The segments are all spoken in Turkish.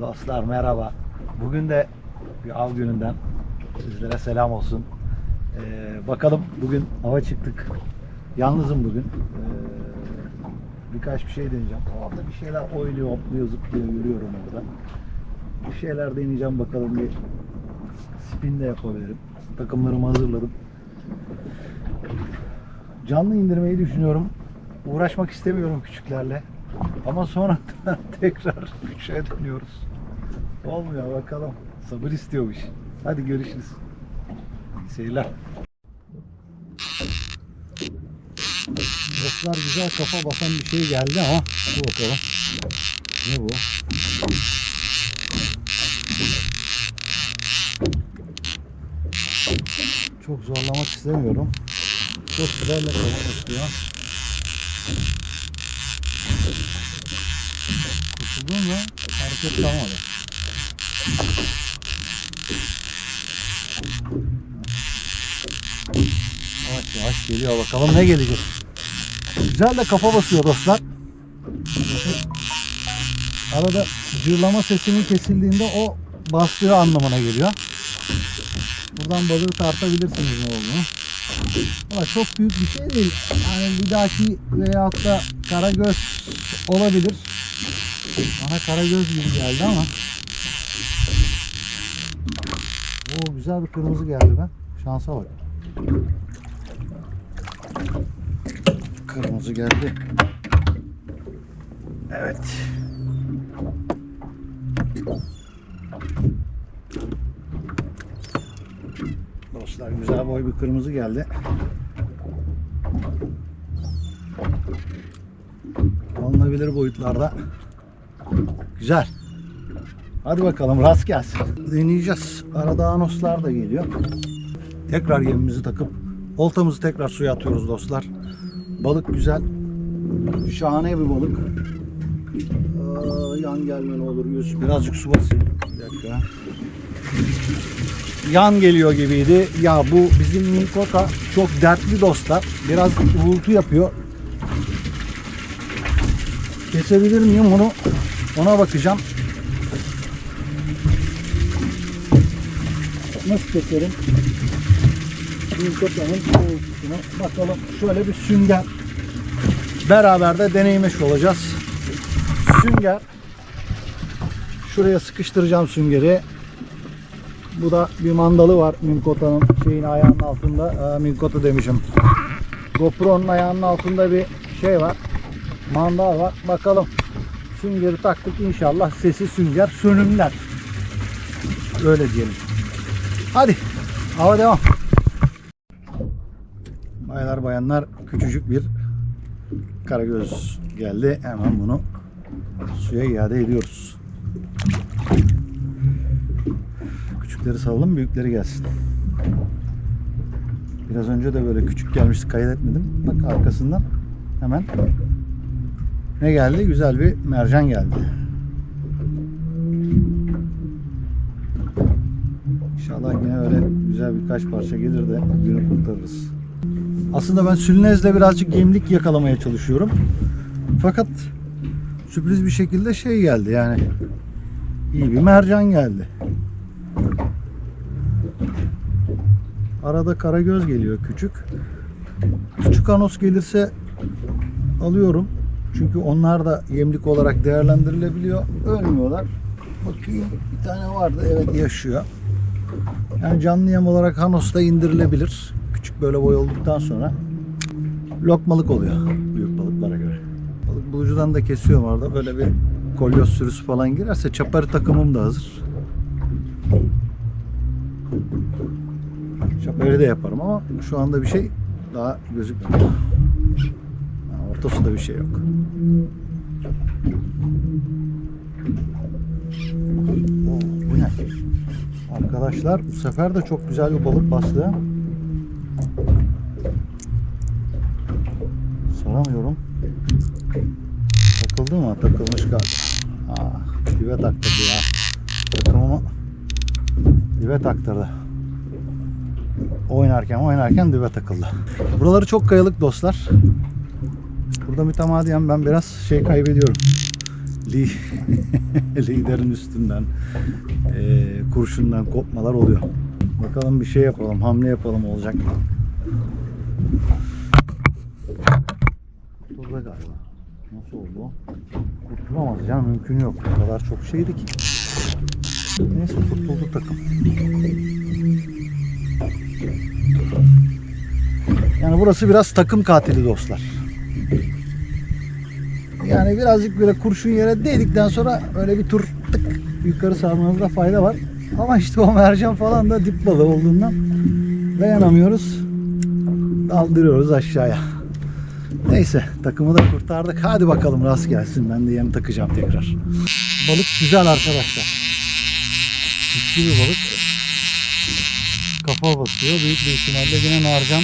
Dostlar merhaba. Bugün de bir av gününden sizlere selam olsun. Ee, bakalım bugün ava çıktık. Yalnızım bugün. Ee, birkaç bir şey deneyeceğim. Orada bir şeyler oynuyor, hopluyor, zıplıyor, yürüyorum orada. Bir şeyler deneyeceğim bakalım bir spin de yapabilirim. Takımlarımı hazırladım. Canlı indirmeyi düşünüyorum. Uğraşmak istemiyorum küçüklerle. Ama sonra tekrar küçüğe dönüyoruz. Olmuyor bakalım. Sabır istiyormuş. Hadi görüşürüz. İyi seyirler. Dostlar güzel kafa basan bir şey geldi ama dur bakalım. Ne bu? Çok zorlamak istemiyorum. Çok güzel kafa basıyor. Kurtuldun mu? Hareket kalmadı. Yavaş yavaş geliyor bakalım ne gelecek. Güzel de kafa basıyor dostlar. Arada cırlama sesinin kesildiğinde o bastığı anlamına geliyor. Buradan balığı tartabilirsiniz ne olduğunu. Ama çok büyük bir şey değil. Yani bir dahaki veyahut da karagöz olabilir. Bana karagöz gibi geldi ama. Oo güzel bir kırmızı geldi be. Şansa bak. Kırmızı geldi. Evet. Dostlar güzel boy bir kırmızı geldi. Alınabilir boyutlarda. Güzel. Hadi bakalım rast gelsin. Deneyeceğiz. Arada anoslar da geliyor. Tekrar yemimizi takıp oltamızı tekrar suya atıyoruz dostlar. Balık güzel. Şahane bir balık. Aa, yan gelme ne olur yüz. Birazcık su basayım. Bir dakika. Yan geliyor gibiydi. Ya bu bizim Minkota çok dertli dostlar. Biraz uğultu yapıyor. Kesebilir miyim onu? Ona bakacağım. Nasıl keserim? Uğultusunu. Bakalım şöyle bir sünger. Beraber de deneymiş olacağız. Sünger. Şuraya sıkıştıracağım süngeri. Bu da bir mandalı var Minkota'nın şeyin ayağının altında. Aa, Minkota demişim. GoPro'nun ayağının altında bir şey var. Mandal var. Bakalım. Süngeri taktık inşallah sesi sünger sönümler. Öyle diyelim. Hadi. Hava devam. Baylar bayanlar küçücük bir karagöz geldi. Hemen bunu suya iade ediyoruz. Küçükleri salalım, büyükleri gelsin. Biraz önce de böyle küçük gelmişti, kaydetmedim. Bak arkasından hemen ne geldi? Güzel bir mercan geldi. İnşallah yine öyle güzel birkaç parça gelir de günü kurtarırız. Aslında ben sülnezle birazcık gemlik yakalamaya çalışıyorum. Fakat sürpriz bir şekilde şey geldi yani iyi bir mercan geldi. Arada karagöz geliyor küçük. Küçük anos gelirse alıyorum. Çünkü onlar da yemlik olarak değerlendirilebiliyor. Ölmüyorlar. Bakayım bir tane vardı. Evet yaşıyor. Yani canlı yem olarak Hanos da indirilebilir. Küçük böyle boy olduktan sonra lokmalık oluyor büyük balıklara göre. Balık bulucudan da kesiyorum orada. Böyle bir kolyoz sürüsü falan girerse çaparı takımım da hazır. Çaparı da yaparım ama şu anda bir şey daha gözükmüyor. Suda bir şey yok. Bu ne? Arkadaşlar bu sefer de çok güzel bir balık bastı. Saramıyorum. Takıldı mı? Takılmış galiba. Ah, dibe taktırdı ya. Takımımı dibe taktırdı. Oynarken oynarken dibe takıldı. Buraları çok kayalık dostlar. Burada mütemadiyen ben biraz şey kaybediyorum. li- liderin üstünden e, kurşundan kopmalar oluyor. Bakalım bir şey yapalım, hamle yapalım olacak mı? Burada galiba. Nasıl oldu? Kurtulamaz ya mümkün yok. O kadar çok şeydi ki. Neyse kurtuldu takım. Yani burası biraz takım katili dostlar. Yani birazcık böyle kurşun yere değdikten sonra öyle bir tur tık yukarı sarmanızda fayda var. Ama işte o mercan falan da dip balığı olduğundan dayanamıyoruz. Daldırıyoruz aşağıya. Neyse takımı da kurtardık. Hadi bakalım rast gelsin. Ben de yem takacağım tekrar. Balık güzel arkadaşlar. Güçlü bir balık. Kafa basıyor. Büyük bir ihtimalle yine narcan.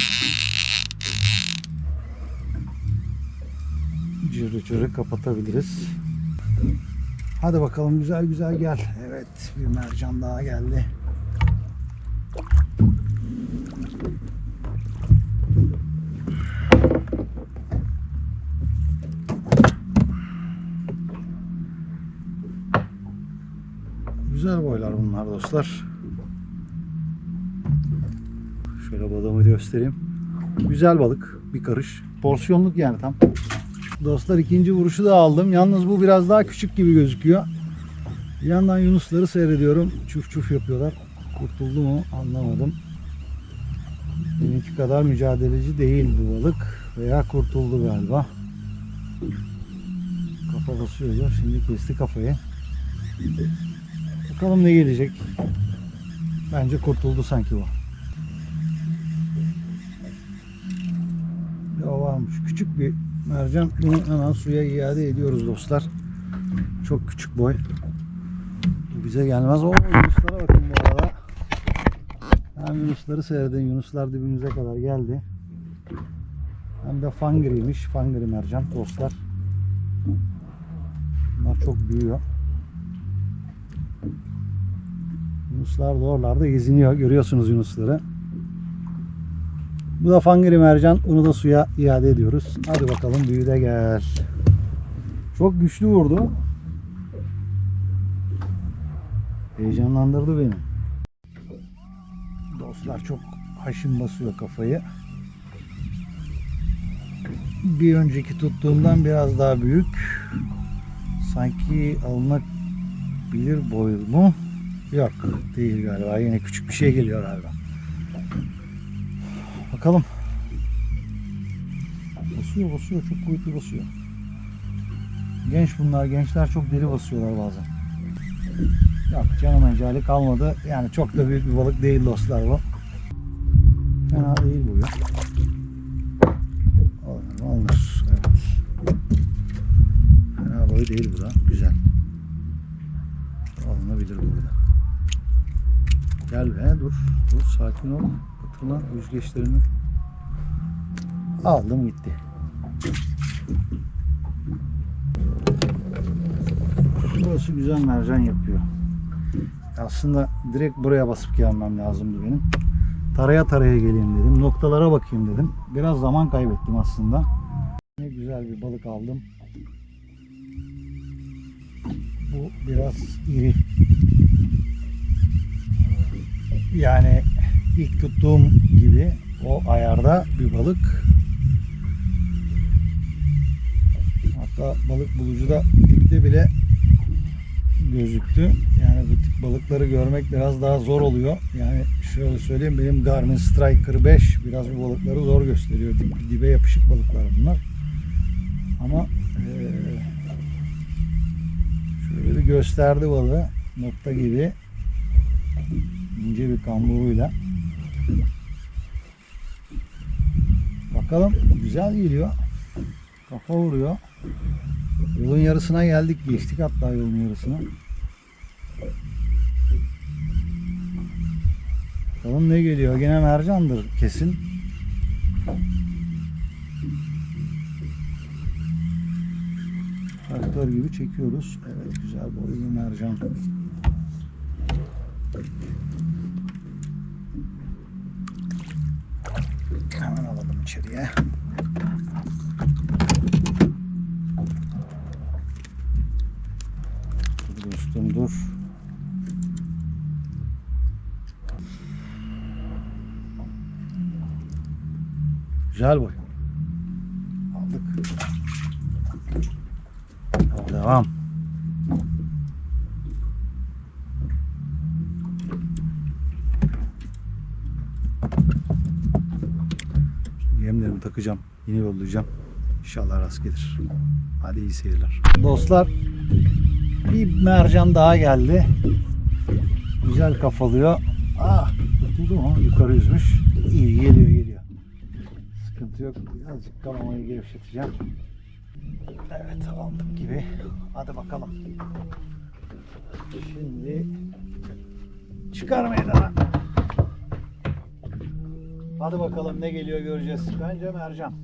Cırı kapatabiliriz. Hadi bakalım güzel güzel gel. Evet bir mercan daha geldi. Güzel boylar bunlar dostlar. Şöyle balığımı göstereyim. Güzel balık. Bir karış. Porsiyonluk yani tam. Dostlar ikinci vuruşu da aldım. Yalnız bu biraz daha küçük gibi gözüküyor. Bir yandan yunusları seyrediyorum. Çuf çuf yapıyorlar. Kurtuldu mu anlamadım. Benimki kadar mücadeleci değil bu balık. Veya kurtuldu galiba. Kafa basıyor. Şimdi kesti kafayı. Bakalım ne gelecek. Bence kurtuldu sanki bu. Ya varmış. Küçük bir mercan. Bunu hemen suya iade ediyoruz dostlar. Çok küçük boy. Bize gelmez. O yunuslara bakın bu arada. Hem yunusları seyredin. Yunuslar dibimize kadar geldi. Hem de fangiriymiş. Fangiri mercan dostlar. Bunlar çok büyüyor. Yunuslar da oralarda geziniyor. Görüyorsunuz yunusları. Bu da fangiri mercan. Bunu da suya iade ediyoruz. Hadi bakalım büyü de gel. Çok güçlü vurdu. Heyecanlandırdı beni. Dostlar çok haşin basıyor kafayı. Bir önceki tuttuğumdan biraz daha büyük. Sanki alınabilir boy mu? Yok değil galiba. Yine küçük bir şey geliyor galiba. Bakalım. Basıyor basıyor. Çok kuvvetli basıyor. Genç bunlar. Gençler çok deli basıyorlar bazen. Yok canım encali kalmadı. Yani çok da büyük bir balık değil dostlar bu. Fena değil bu ya. Olur, olur. Evet. Fena boy değil bu da. Güzel. Alınabilir burada. Gel be dur. Dur sakin ol. Hatırla yüzgeçlerini. Aldım gitti. Burası güzel mercan yapıyor. Aslında direkt buraya basıp gelmem lazımdı benim. Taraya taraya geleyim dedim. Noktalara bakayım dedim. Biraz zaman kaybettim aslında. Ne güzel bir balık aldım. Bu biraz iri. Yani ilk tuttuğum gibi o ayarda bir balık. Hatta balık bulucuda dipte bile gözüktü. Yani bu tip balıkları görmek biraz daha zor oluyor. Yani şöyle söyleyeyim benim Garmin Striker 5 biraz bu balıkları zor gösteriyor. Dibe yapışık balıklar bunlar. Ama şöyle bir gösterdi balığı. Nokta gibi ince bir kamburuyla. Bakalım güzel geliyor. Kafa vuruyor. Yolun yarısına geldik. Geçtik hatta yolun yarısına. Bakalım ne geliyor. Gene mercandır kesin. Traktör gibi çekiyoruz. Evet güzel boylu mercan. Hemen alalım içeriye. Güzel boy. Aldık. Devam. Yemlerimi takacağım. Yine yollayacağım. İnşallah rast gelir. Hadi iyi seyirler. Dostlar bir mercan daha geldi. Güzel kafalıyor. Ah tutuldu mu? Yukarı yüzmüş. İyi geliyor geliyor. Sıkıntı yok. Birazcık kalamayı gevşeteceğim. Evet aldım gibi. Hadi bakalım. Şimdi çıkar meydana. Hadi bakalım ne geliyor göreceğiz. Bence mercan.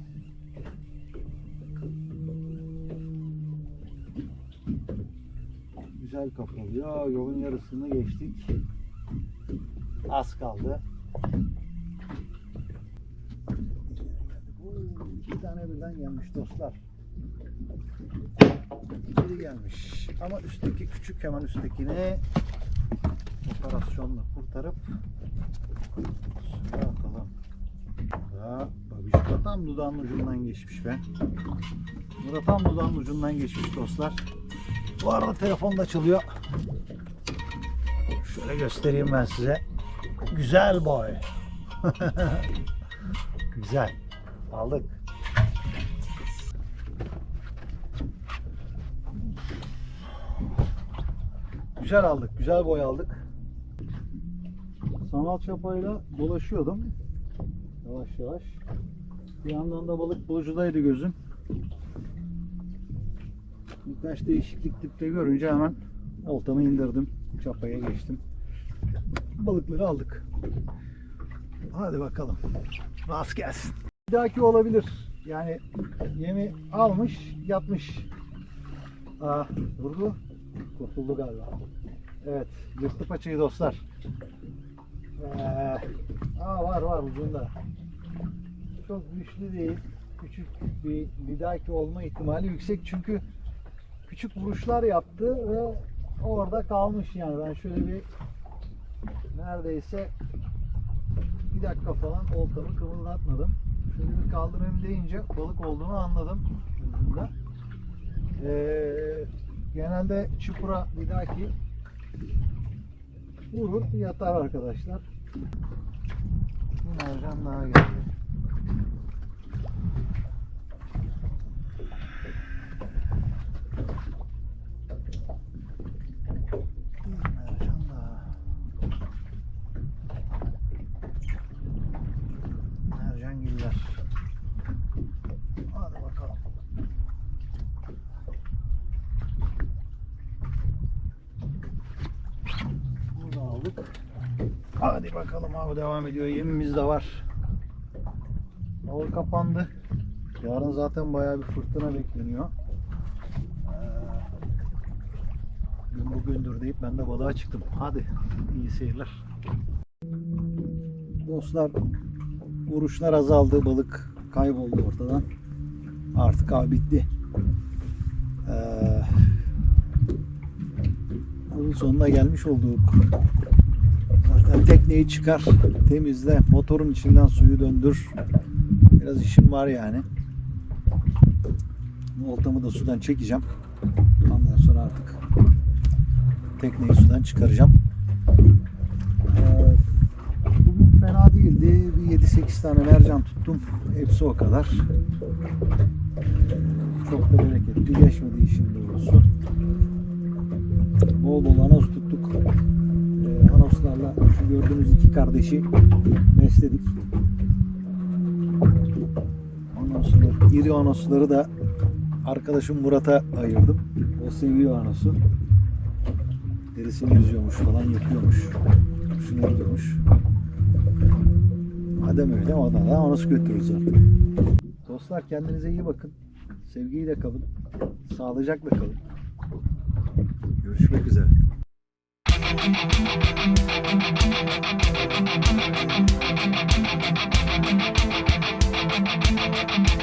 Güzel kapalıyor. Yolun yarısını geçtik. Az kaldı. Oo, İki tane birden gelmiş dostlar. İkili gelmiş. Ama üstteki küçük hemen üsttekini operasyonla kurtarıp suya atalım. Ya babişko tam dudağın ucundan geçmiş be. Burada tam dudağın ucundan geçmiş dostlar. Bu arada telefon da çalıyor. Şöyle göstereyim ben size. Güzel boy. Güzel. Aldık. Güzel aldık. Güzel boy aldık. Sanal çapayla dolaşıyordum. Yavaş yavaş. Bir yandan da balık bulucudaydı gözüm. Birkaç değişiklik tipte görünce hemen oltamı indirdim. Çapaya geçtim. Balıkları aldık. Hadi bakalım. Rast gelsin. Bir dahaki olabilir. Yani yemi almış, yatmış. Aa, durdu. Kurtuldu galiba. Evet, yırttı paçayı dostlar. Ee, aa, var var ucunda. Çok güçlü değil. Küçük bir, bir dahaki olma ihtimali yüksek çünkü küçük vuruşlar yaptı ve orada kalmış yani. Ben şöyle bir neredeyse bir dakika falan oltamı kımıldatmadım. Şöyle bir kaldırayım deyince balık olduğunu anladım ucunda. Ee, genelde çupura bir dahaki vurur yatar arkadaşlar. Mercan daha geldi. Bir mercan daha. Mercan giller. Hadi bakalım. Bunu da aldık. Hadi bakalım abi devam ediyor. Yemimiz de var. Hava kapandı. Yarın zaten bayağı bir fırtına bekleniyor. Ee, Gün bugündür deyip ben de balığa çıktım. Hadi iyi seyirler. Dostlar vuruşlar azaldı. Balık kayboldu ortadan. Artık av bitti. Ee, sonuna gelmiş olduk. Tekneyi çıkar, temizle, motorun içinden suyu döndür. Biraz işim var yani. Oltamı da sudan çekeceğim. Ondan sonra artık tekneyi sudan çıkaracağım. Ee, bugün fena değildi. Bir 7-8 tane mercan tuttum. Hepsi o kadar. Çok da bereketli geçmedi işin doğrusu. Bol bol anos tuttuk. Anoslarla şu gördüğünüz iki kardeşi besledik. Sonra iri anosları da arkadaşım Murat'a ayırdım. O seviyor anosu. Derisini yüzüyormuş falan yapıyormuş. Şuna gidiyormuş. Madem öyle ona da anos götürürüz artık. Dostlar kendinize iyi bakın. Sevgiyle kalın. Sağlıcakla kalın. Görüşmek üzere. Thank you.